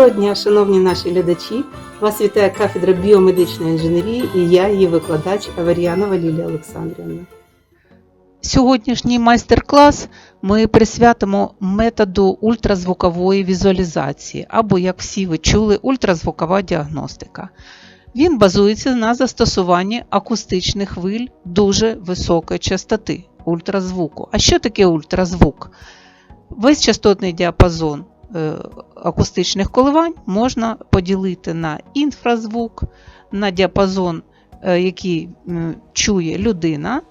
Доброго дня, шановні наші глядачі! Вас вітає кафедра біомедичної інженерії і я, її викладач Аваріанова Лілія Олександрівна. Сьогоднішній майстер-клас ми присвятимо методу ультразвукової візуалізації, або, як всі ви чули, ультразвукова діагностика. Він базується на застосуванні акустичних хвиль дуже високої частоти ультразвуку. А що таке ультразвук? Весь частотний діапазон акустичних коливань можна поділити на інфразвук, на діапазон, е, який чує людина,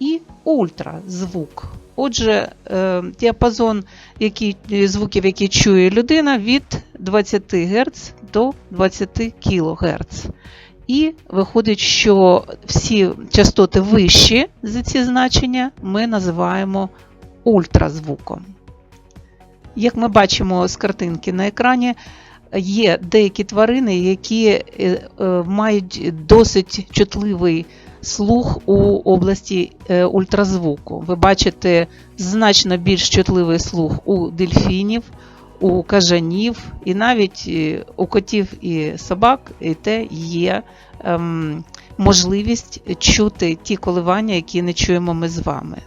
і ультразвук. Отже, е, діапазон які, е, звуків, які чує людина, від 20 Гц до 20 кГц. І виходить, що всі частоти вищі за ці значення ми називаємо ультразвуком. Як ми бачимо з картинки на екрані, є деякі тварини, які е, е, мають досить чутливий слух у області е, ультразвуку. Ви бачите значно більш чутливий слух у дельфінів, у кажанів, і навіть у котів і собак і те є ем, можливість чути ті коливання, які не чуємо ми з вами.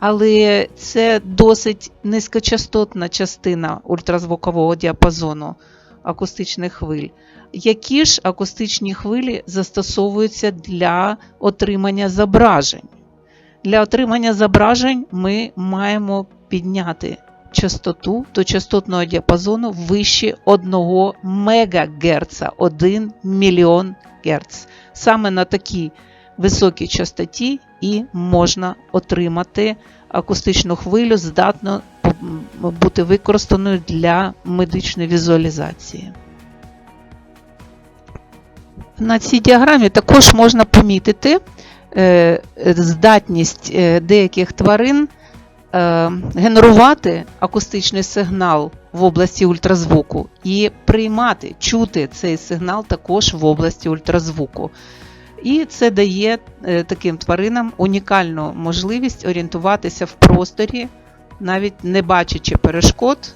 Але це досить низькочастотна частина ультразвукового діапазону акустичних хвиль. Які ж акустичні хвилі застосовуються для отримання зображень? Для отримання зображень ми маємо підняти частоту до частотного діапазону вище 1 МГц, 1 мільйон Гц. Саме на такій високій частоті і можна отримати акустичну хвилю, здатну бути використаною для медичної візуалізації. На цій діаграмі також можна помітити е, здатність е, деяких тварин е, генерувати акустичний сигнал в області ультразвуку і приймати, чути цей сигнал також в області ультразвуку. І це дає таким тваринам унікальну можливість орієнтуватися в просторі, навіть не бачачи перешкод,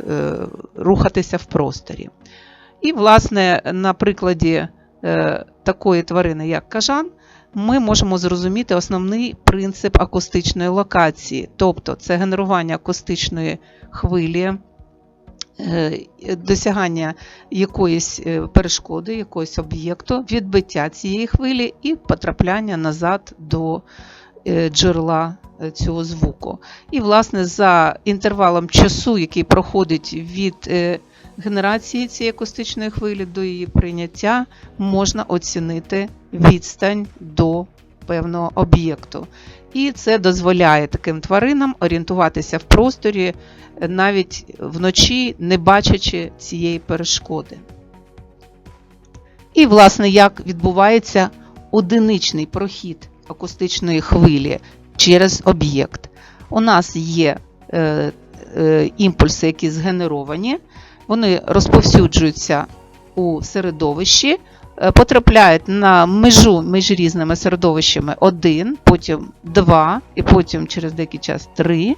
рухатися в просторі. І, власне, на прикладі такої тварини, як кажан, ми можемо зрозуміти основний принцип акустичної локації, тобто це генерування акустичної хвилі, досягання якоїсь перешкоди, якогось об'єкту, відбиття цієї хвилі і потрапляння назад до джерела цього звуку. І, власне, за інтервалом часу, який проходить від генерації цієї акустичної хвилі до її прийняття можна оцінити відстань до певного об'єкту. І це дозволяє таким тваринам орієнтуватися в просторі навіть вночі, не бачачи цієї перешкоди. І, власне, як відбувається одиничний прохід акустичної хвилі через об'єкт. У нас є е, е, імпульси, які згенеровані, вони розповсюджуються у середовищі, е, потрапляють на межу між різними середовищами 1, потім 2, і потім через деякий час 3.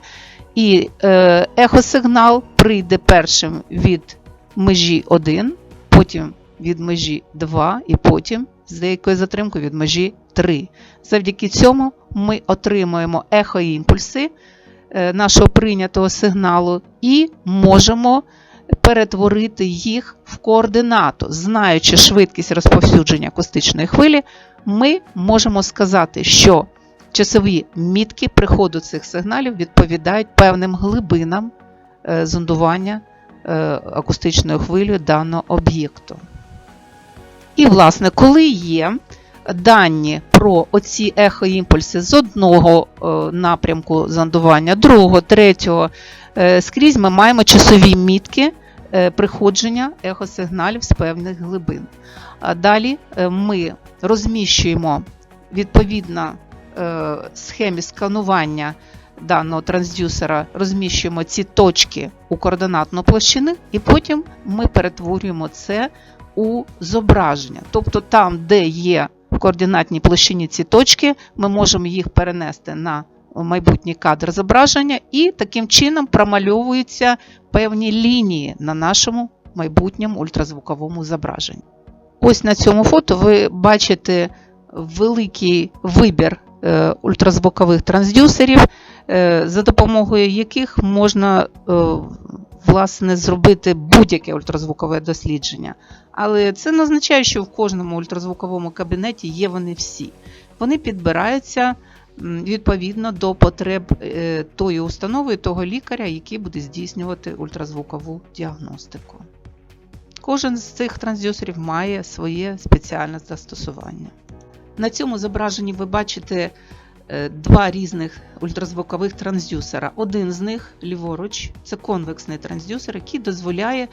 І е, ехосигнал прийде першим від межі 1, потім від межі 2, і потім з деякою затримкою від межі 3. Завдяки цьому ми отримуємо ехоімпульси е, нашого прийнятого сигналу і можемо перетворити їх в координату. Знаючи швидкість розповсюдження акустичної хвилі, ми можемо сказати, що часові мітки приходу цих сигналів відповідають певним глибинам е, зондування е, акустичною хвилею даного об'єкту. І, власне, коли є дані про оці ехоімпульси з одного е, напрямку зондування, другого, третього, скрізь ми маємо часові мітки приходження ехосигналів з певних глибин. Далі ми розміщуємо відповідно схемі сканування даного трансдюсера, розміщуємо ці точки у координатну площини, і потім ми перетворюємо це у зображення. Тобто там, де є в координатній площині ці точки, ми можемо їх перенести на майбутній кадр зображення, і таким чином промальовуються певні лінії на нашому майбутньому ультразвуковому зображенні. Ось на цьому фото ви бачите великий вибір е, ультразвукових трансдюсерів, е, за допомогою яких можна е, власне зробити будь-яке ультразвукове дослідження. Але це не означає, що в кожному ультразвуковому кабінеті є вони всі. Вони підбираються відповідно до потреб е, тої установи, того лікаря, який буде здійснювати ультразвукову діагностику. Кожен з цих трансдюсерів має своє спеціальне застосування. На цьому зображенні ви бачите два різних ультразвукових трансдюсера. Один з них ліворуч це конвексний трансдюсер, який дозволяє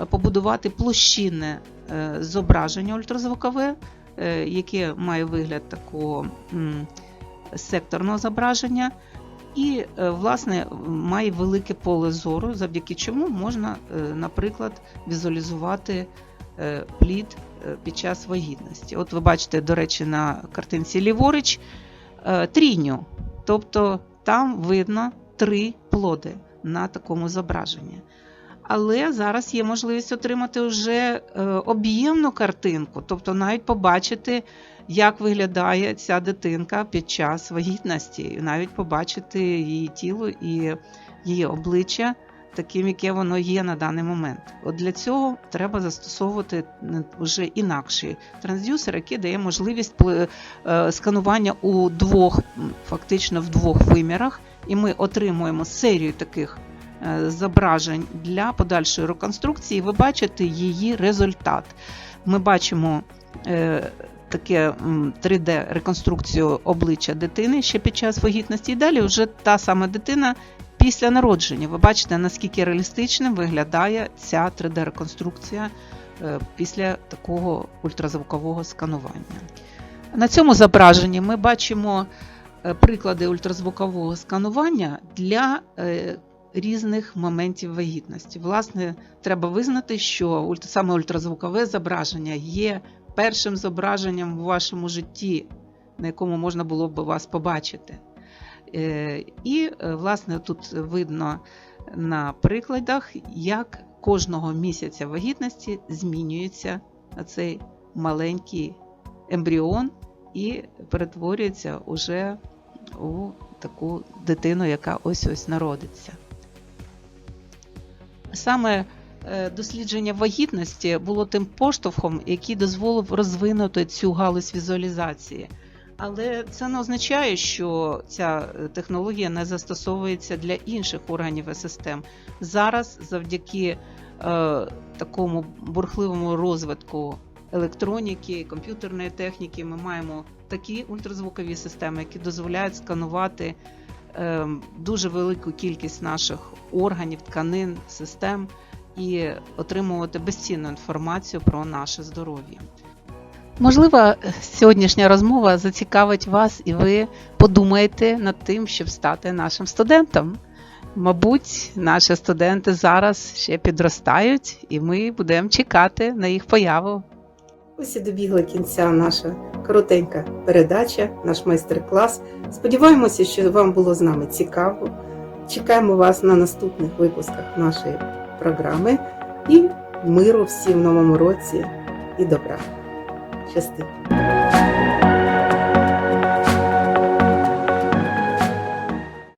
е, побудувати площинне е, зображення ультразвукове, е, яке має вигляд такого секторного зображення. І, е, власне, має велике поле зору, завдяки чому можна, е, наприклад, візуалізувати е, плід е, під час вагітності. От ви бачите, до речі, на картинці ліворуч е, тобто там видно три плоди на такому зображенні. Але зараз є можливість отримати вже е, об'ємну картинку, тобто навіть побачити, як виглядає ця дитинка під час вагітності, навіть побачити її тіло і її обличчя таким, яке воно є на даний момент. От для цього треба застосовувати вже інакший трансдюсер, який дає можливість е, сканування у двох, фактично в двох вимірах, і ми отримуємо серію таких е, зображень для подальшої реконструкції. Ви бачите її результат. Ми бачимо е, таке 3D реконструкцію обличчя дитини ще під час вагітності. І далі вже та сама дитина після народження. Ви бачите, наскільки реалістичним виглядає ця 3D-реконструкція е, після такого ультразвукового сканування. На цьому зображенні ми бачимо е, приклади ультразвукового сканування для е, різних моментів вагітності. Власне, треба визнати, що саме ультразвукове зображення є першим зображенням у вашому житті, на якому можна було б вас побачити. Е, І, е, власне, тут видно на прикладах, як кожного місяця вагітності змінюється цей маленький ембріон і перетворюється уже у таку дитину, яка ось ось народиться. Саме е, дослідження вагітності було тим поштовхом, який дозволив розвинути цю галузь візуалізації. Але це не означає, що ця е, технологія не застосовується для інших органів і систем. Зараз, завдяки е, такому бурхливому розвитку електроніки, комп'ютерної техніки, ми маємо такі ультразвукові системи, які дозволяють сканувати е, дуже велику кількість наших органів, тканин, систем і отримувати безцінну інформацію про наше здоров'я. Можливо, сьогоднішня розмова зацікавить вас, і ви подумаєте над тим, щоб стати нашим студентом. Мабуть, наші студенти зараз ще підростають, і ми будемо чекати на їх появу. Ось і добігла кінця наша коротенька передача, наш майстер-клас. Сподіваємося, що вам було з нами цікаво. Чекаємо вас на наступних випусках нашої програми і миру всім в новому році і добра. স্বস্তি